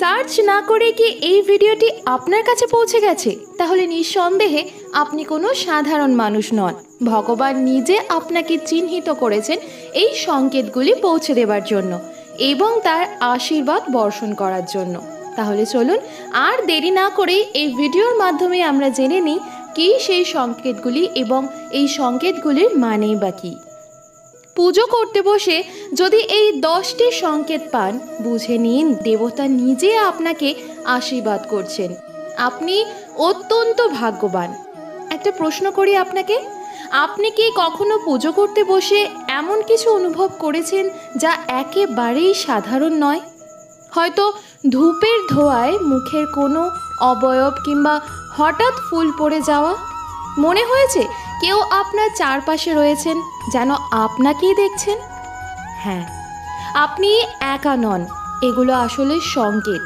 Search না করে কি এই ভিডিওটি আপনার কাছে পৌঁছে গেছে? তাহলে নিঃসন্দেহে আপনি কোনো সাধারণ মানুষ নন। ভগবান নিজে আপনাকে চিহ্নিত করেছেন এই সংকেতগুলি পৌঁছে দেবার জন্য এবং তার আশীর্বাদ বর্ষণ করার জন্য। তাহলে চলুন আর দেরি না করে এই ভিডিওর মাধ্যমে আমরা জেনে নিই কী সেই সংকেতগুলি এবং এই সংকেতগুলির মানেই বা কী। পুজো করতে বসে যদি এই দশটি সংকেত পান, বুঝে নিন দেবতা নিজে আপনাকে আশীর্বাদ করছেন। আপনি অত্যন্ত ভাগ্যবান। একটা প্রশ্ন করি আপনাকে, আপনি কি কখনো পুজো করতে বসে এমন কিছু অনুভব করেছেন যা একেবারেই সাধারণ নয়? হয়তো ধূপের ধোঁয়ায় মুখের কোনো অবয়ব কিংবা হঠাৎ ফুল পড়ে যাওয়া? মনে হয়েছে কেউ আপনার চারপাশে রয়েছেন যেন আপনাকেই দেখছেন? হ্যাঁ আপনি একা নন, এগুলো আসলে সংকেত,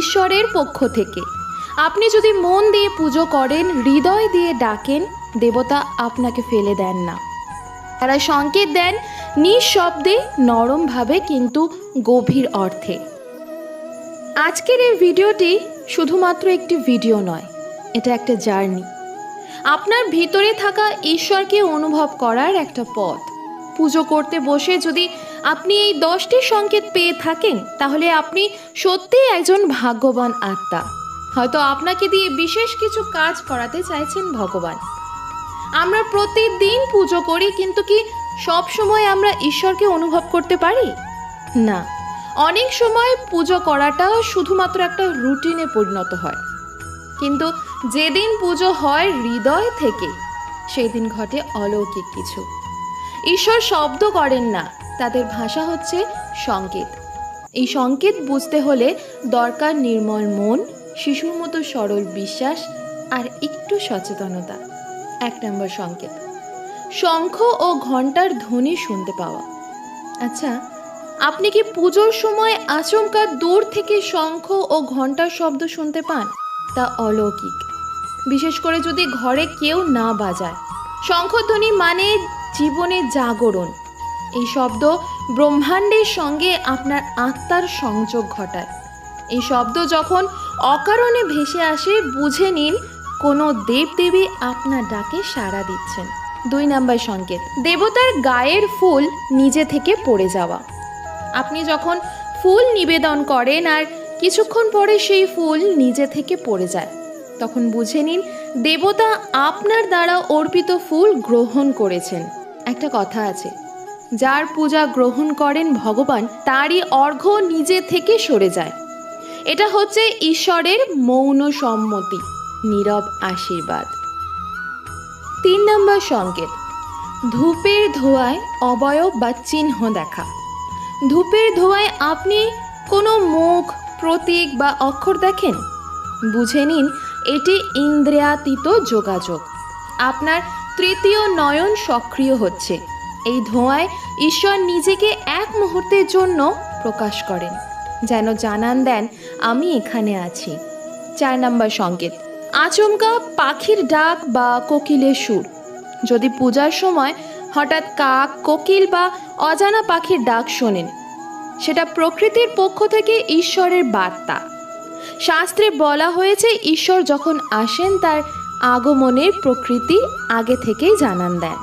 ঈশ্বরের পক্ষ থেকে। আপনি যদি মন দিয়ে পুজো করেন, হৃদয় দিয়ে ডাকেন, দেবতা আপনাকে ফেলে দেন না। তারা সংকেত দেন নিঃশব্দে, নরমভাবে, কিন্তু গভীর অর্থে। আজকের এই ভিডিওটি শুধুমাত্র একটি ভিডিও নয়, এটা একটা জার্নি। আপনার ভিতরে থাকা ঈশ্বরকে অনুভব করার একটা পথ। পুজো করতে বসে যদি আপনি এই দশটি সংকেত পেয়ে থাকেন, তাহলে আপনি সত্যিই একজন ভাগ্যবান আত্মা। হয়তো আপনাকে দিয়ে বিশেষ কিছু কাজ করাতে চাইছেন ভগবান। আমরা প্রতিদিন পুজো করি, কিন্তু কি সব সময় আমরা ঈশ্বরকে অনুভব করতে পারি? না। অনেক সময় পুজো করাটা শুধুমাত্র একটা রুটিনে পরিণত হয়। কিন্তু যেদিন পুজো হয় হৃদয় থেকে সেই দিন ঘটে অলৌকিক কিছু। ঈশ্বর শব্দ করেন না, তাদের ভাষা হচ্ছে সংকেত। এই সংকেত বুঝতে হলে দরকার নির্মল মন, শিশুর মতো সরল বিশ্বাস, আর একটু সচেতনতা। এক নম্বর সংকেত, শঙ্খ ও ঘণ্টার ধ্বনি শুনতে পাওয়া। আচ্ছা আপনি কি পুজোর সময় আচমকা দূর থেকে শঙ্খ ও ঘণ্টার শব্দ শুনতে পান? তা অলৌকিক। বিশেষ করে যদি ঘরে কেউ না বাজায়। শঙ্খধ্বনি মানে জীবনে জাগরণ। এই শব্দ ব্রহ্মাণ্ডের সঙ্গে আপনার আত্মার সংযোগ ঘটায়। এই শব্দ যখন অকারণে ভেসে আসে, বুঝে নিন, কোনো দেবদেবী আপনার ডাকে সাড়া দিচ্ছেন। দুই নাম্বার সংকেত, দেবতার গায়ের ফুল নিজে থেকে পড়ে যাওয়া। আপনি যখন ফুল নিবেদন করেন আর কিছুক্ষণ পরে সেই ফুল নিজে থেকে পড়ে যায়। তখন বুঝে নিন, দেবতা আপনার দ্বারা অর্পিত ফুল গ্রহণ করেছেন। একটা কথা আছে, যার পূজা গ্রহণ করেন ভগবান, তারই অর্ঘ্য নিজে থেকে সরে যায়। এটা হচ্ছে ঈশ্বরের মৌন সম্মতি, নীরব আশীর্বাদ। তিন নম্বর সংকেত, ধূপের ধোঁয়ায় অবয়ব বা চিহ্ন দেখা। ধূপের ধোঁয়ায় আপনি কোনো মুখ, প্রতীক বা অক্ষর দেখেন? বুঝে নিন এটি ইন্দ্রিয়াতীত যোগাযোগ। আপনার তৃতীয় নয়ন সক্রিয় হচ্ছে। এই ধোঁয়ায় ঈশ্বর নিজেকে এক মুহূর্তের জন্য প্রকাশ করেন। যেন জানান দেন, আমি এখানে আছি। চার নম্বর সংকেত, আচমকা পাখির ডাক বা কোকিলের সুর। যদি পূজার সময় হঠাৎ কাক, কোকিল বা অজানা পাখির ডাক শোনেন, সেটা প্রকৃতির পক্ষ থেকে ঈশ্বরের বার্তা। শাস্ত্রে বলা হয়েছে, ঈশ্বর যখন আসেন, তার আগমনের প্রকৃতি আগে থেকেই জানান দেন।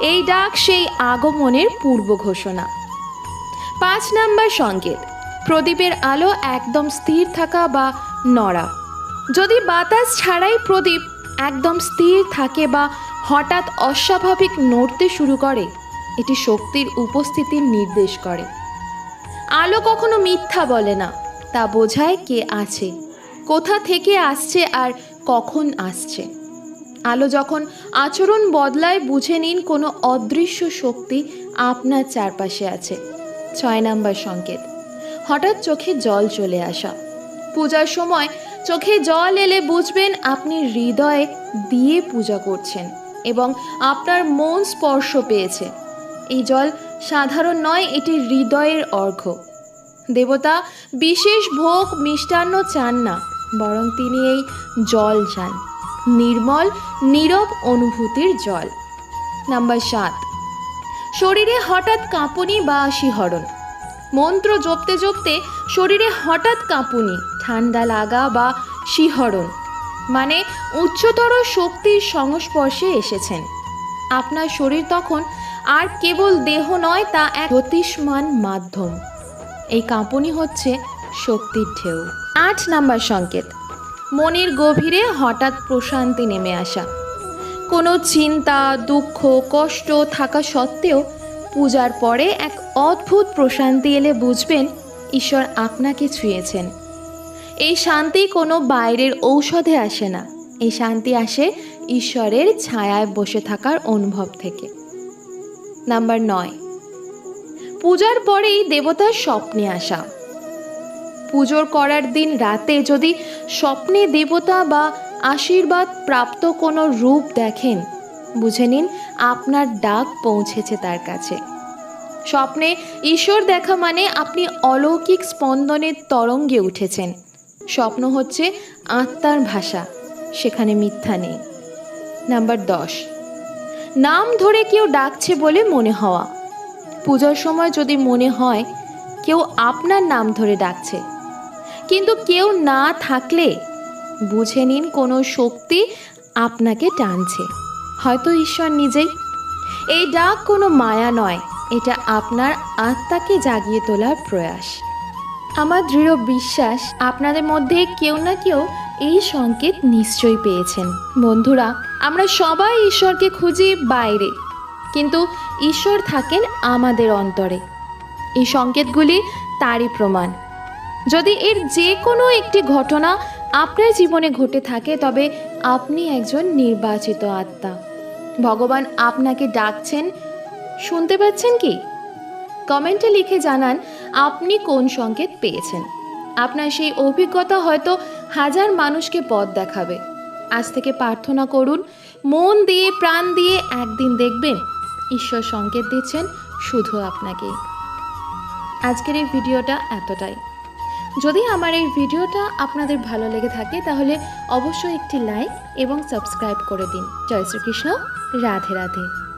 এই ডাক সেই আগমনের পূর্ব ঘোষণা। পাঁচ নাম্বার সংকেত, প্রদীপের আলো একদম স্থির থাকা বা নড়া। যদি বাতাস ছাড়াই প্রদীপ একদম স্থির থাকে বা হঠাৎ অস্বাভাবিক নড়তে শুরু করে, এটি শক্তির উপস্থিতির নির্দেশ করে। আলো কখনো মিথ্যা বলে না। তা বোঝায় কে আছে, কোথা থেকে আসছে আর কখন আসছে। আলো যখন আচরণ বদলায়, বুঝে নিন কোনো অদৃশ্য শক্তি আপনার চারপাশে আছে। ছয় নাম্বার সংকেত, হঠাৎ চোখে জল চলে আসা। পূজার সময় চোখে জল এলে বুঝবেন আপনি হৃদয়ে দিয়ে পূজা করছেন এবং আপনার মন স্পর্শ পেয়েছে। এই জল সাধারণ নয়, এটি হৃদয়ের অর্ঘ্য। দেবতা বিশেষ ভোগ মিষ্টান্ন চান না, বরং তিনি এই জল চান, নির্মল, নীরব অনুভূতির জল। নাম্বার সাত, শরীরে হঠাৎ কাঁপুনি বা শিহরণ। মন্ত্র জপতে জপতে শরীরে হঠাৎ কাঁপুনি, ঠান্ডা লাগা বা শিহরণ মানে উচ্চতর শক্তির সংস্পর্শে এসেছেন। আপনার শরীর তখন আর কেবল দেহ নয়, তা এক জ্যোতিষ্মান মাধ্যম। এই কাঁপুনি হচ্ছে শক্তির ঢেউ। আট নাম্বার সংকেত। মনের গভীরে হঠাৎ প্রশান্তি নেমে আসা। কোনো চিন্তা, দুঃখ, কষ্ট থাকা সত্ত্বেও পূজার পরে এক অদ্ভুত প্রশান্তি এলে বুঝবেন ঈশ্বর আপনাকে ছুঁয়েছেন। এই শান্তি কোনো বাইরের ঔষধে আসে না। এই শান্তি আসে ঈশ্বরের ছায়ায় বসে থাকার অনুভব থেকে। নাম্বার নয়। পূজার পরেই দেবতার স্বপ্নে আসা। পুজোর করার দিন রাতে যদি স্বপ্নে দেবতা বা আশীর্বাদ প্রাপ্ত কোনো রূপ দেখেন, বুঝে নিন আপনার ডাক পৌঁছেছে তার কাছে। স্বপ্নে ঈশ্বর দেখা মানে আপনি অলৌকিক স্পন্দনের তরঙ্গে উঠেছেন। স্বপ্ন হচ্ছে আত্মার ভাষা, সেখানে মিথ্যা নেই। নাম্বার দশ। নাম ধরে কেউ ডাকছে বলে মনে হওয়া। পূজার সময় যদি মনে হয়, কেউ আপনার নাম ধরে ডাকছে। কিন্তু কেউ না থাকলে, বুঝে নিন কোনো শক্তি আপনাকে টানছে। হয়তো ঈশ্বর নিজেই। এই ডাক কোনো মায়া নয়, এটা আপনার আত্মাকে জাগিয়ে তোলার প্রয়াস। আমার দৃঢ় বিশ্বাস, আপনাদের মধ্যে কেউ না কেউ এই সংকেত নিশ্চয়ই পেয়েছেন। বন্ধুরা, আমরা সবাই ঈশ্বরকে খুঁজি বাইরে। কিন্তু ঈশ্বর থাকেন আমাদের অন্তরে। এই সংকেতগুলি তারই প্রমাণ। যদি এর যে কোনো একটি ঘটনা আপনার জীবনে ঘটে থাকে, তবে আপনি একজন নির্বাচিত আত্মা। ভগবান আপনাকে ডাকছেন, শুনতে পাচ্ছেন কি? কমেন্টে লিখে জানান, আপনি কোন সংকেত পেয়েছেন? আপনার সেই অভিজ্ঞতা হয়তো হাজার মানুষকে পথ দেখাবে। আজ থেকে প্রার্থনা করুন, মন দিয়ে, প্রাণ দিয়ে একদিন দেখবেন ঈশ্বর সংকেত দিচ্ছেন শুধু আপনাকে। আজকের এই ভিডিওটা এতটাই। যদি আমার এই ভিডিওটা আপনাদের ভালো লেগে থাকে, তাহলে অবশ্যই একটি লাইক এবং সাবস্ক্রাইব করে দিন। জয় শ্রীকৃষ্ণ, রাধে রাধে।